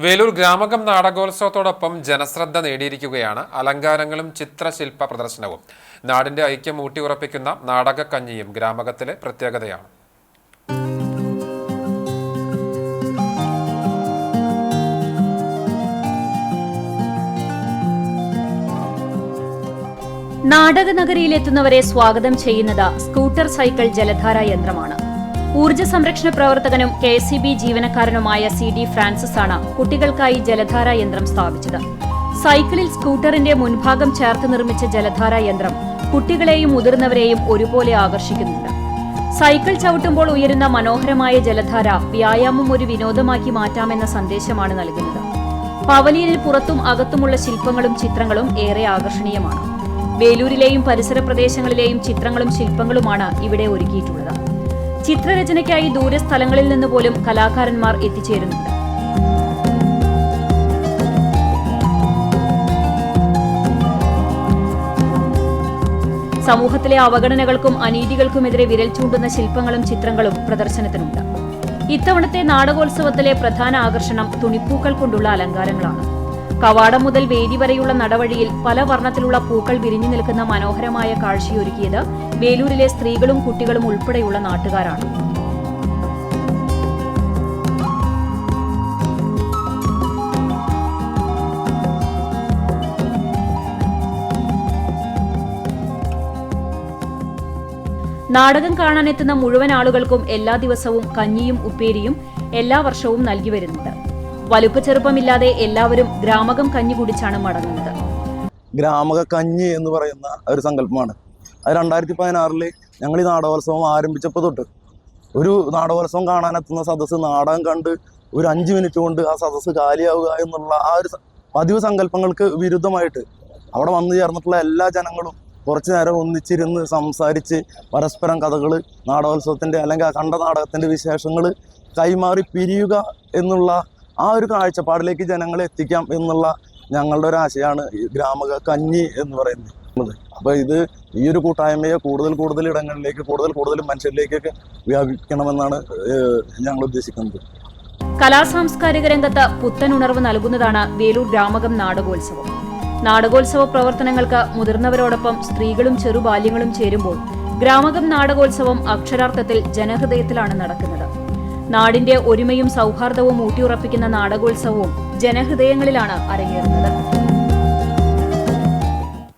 വേലൂർ ഗ്രാമകം നാടകോത്സവത്തോടൊപ്പം ജനശ്രദ്ധ നേടിയിരിക്കുകയാണ്. അലങ്കാരങ്ങളും ചിത്രശില്പ പ്രദർശനവും. നാടിന്റെ ഐക്യം ഊട്ടിയുറപ്പിക്കുന്ന നാടകക്കഞ്ഞിയും ഗ്രാമകത്തിലെ പ്രത്യേകതയാണ്. നാടക നാടകനഗരിയിലെത്തുന്നവരെ സ്വാഗതം ചെയ്യുന്നത് സ്കൂട്ടർ സൈക്കിൾ ജലധാര യന്ത്രമാണ്. ഊർജ സംരക്ഷണ പ്രവർത്തകനും കെ എസ് ബി ജീവനക്കാരനുമായ സി ഡി ഫ്രാൻസിസ് ആണ് കുട്ടികൾക്കായി ജലധാര യന്ത്രം സ്ഥാപിച്ചത്. സൈക്കിളിൽ സ്കൂട്ടറിന്റെ മുൻഭാഗം ചേർത്ത് നിർമ്മിച്ച ജലധാര യന്ത്രം കുട്ടികളെയും മുതിർന്നവരെയും ഒരുപോലെ ആകർഷിക്കുന്നുണ്ട്. സൈക്കിൾ ചവിട്ടുമ്പോൾ ഉയരുന്ന മനോഹരമായ ജലധാര വ്യായാമം ഒരു വിനോദമാക്കി മാറ്റാമെന്ന സന്ദേശമാണ് നൽകുന്നത്. പവലിയനിൽ പുറത്തും അകത്തുമുള്ള ശില്പങ്ങളും ചിത്രങ്ങളും ഏറെ ആകർഷണീയമാണ്. വേലൂരിലെയും പരിസര പ്രദേശങ്ങളിലെയും ചിത്രങ്ങളും ശില്പങ്ങളുമാണ് ഇവിടെ ഒരുക്കിയിട്ടുള്ളത്. ചിത്രരചനയ്ക്കായി ദൂരെ സ്ഥലങ്ങളിൽ നിന്ന് പോലും കലാകാരന്മാർ എത്തിച്ചേരുന്നുണ്ട്. സമൂഹത്തിലെ അവഗണനകൾക്കും അനീതികൾക്കുമെതിരെ വിരൽ ചൂണ്ടുന്ന ശില്പങ്ങളും ചിത്രങ്ങളും പ്രദർശനത്തിനുണ്ട്. ഇത്തവണത്തെ നാടകോത്സവത്തിലെ പ്രധാന ആകർഷണം തുണിപ്പൂക്കൾ കൊണ്ടുള്ള അലങ്കാരങ്ങളാണ്. കവാടം മുതൽ വേദി വരെയുള്ള നടവഴിയിൽ പല വർണത്തിലുള്ള പൂക്കൾ വിരിഞ്ഞു നിൽക്കുന്ന മനോഹരമായ കാഴ്ചയൊരുക്കിയത് വേലൂരിലെ സ്ത്രീകളും കുട്ടികളും ഉൾപ്പെടെയുള്ള നാട്ടുകാരാണ്. നാടകം കാണാനെത്തുന്ന മുഴുവൻ ആളുകൾക്കും എല്ലാ ദിവസവും കഞ്ഞിയും ഉപ്പേരിയും എല്ലാ വർഷവും നൽകി വരുന്നുണ്ട്. വലുപ്പ ചെറുപ്പമില്ലാതെ എല്ലാവരും ഗ്രാമകം കഞ്ഞി കുടിച്ചാണ് മടങ്ങുന്നത്. ഗ്രാമക കഞ്ഞി എന്ന് പറയുന്ന ഒരു സങ്കല്പമാണ്. അത് രണ്ടായിരത്തി പതിനാറിൽ ഞങ്ങൾ ഈ നാടകോത്സവം ആരംഭിച്ചപ്പോൾ തൊട്ട് ഒരു നാടകോത്സവം കാണാനെത്തുന്ന സദസ്സ് നാടകം കണ്ട് ഒരു അഞ്ച് മിനിറ്റ് കൊണ്ട് ആ സദസ്സ് കാലിയാവുക എന്നുള്ള ആ ഒരു പതിവ് സങ്കല്പങ്ങൾക്ക് വിരുദ്ധമായിട്ട് അവിടെ വന്നു ചേർന്നിട്ടുള്ള എല്ലാ ജനങ്ങളും കുറച്ച് നേരം ഒന്നിച്ചിരുന്ന് സംസാരിച്ച് പരസ്പരം കഥകൾ നാടകോത്സവത്തിന്റെ അല്ലെങ്കിൽ ആ കണ്ട നാടകത്തിന്റെ വിശേഷങ്ങൾ കൈമാറി പിരിയുക എന്നുള്ള ആ ഒരു കാഴ്ചപ്പാടിലേക്ക് ജനങ്ങളെ എത്തിക്കാം എന്നുള്ള ഞങ്ങളുടെ ഒരു ആശയമാണ് ഈ ഗ്രാമക കഞ്ഞി എന്ന് പറയുന്നത്. അപ്പോൾ ഇത് ഈ ഒരു കൂട്ടായ്മയെ കൂടുതൽ കൂടുതൽ ഇടങ്ങളിലേക്ക് കൂടുതൽ കൂടുതൽ മനുഷ്യരിലേക്കൊക്കെ വ്യാപിക്കണമെന്നാണ് ഞങ്ങൾ ഉദ്ദേശിക്കുന്നത്. കലാസാംസ്കാരിക രംഗത്ത് പുത്തൻ ഉണർവ് നൽകുന്നതാണ് വേലൂർ ഗ്രാമകം നാടകോത്സവം. നാടകോത്സവ പ്രവർത്തനങ്ങൾക്ക് മുതിർന്നവരോടൊപ്പം സ്ത്രീകളും ചെറുബാല്യങ്ങളും ചേരുമ്പോൾ ഗ്രാമകം നാടകോത്സവം അക്ഷരാർത്ഥത്തിൽ ജനഹൃദയത്തിലാണ് നടക്കുന്നത്. നാടിന്റെ ഒരുമയും സൗഹാർദ്ദവും ഊട്ടിയുറപ്പിക്കുന്ന നാടകോത്സവവും ജനഹൃദയങ്ങളിലാണ് അരങ്ങേറുന്നത്.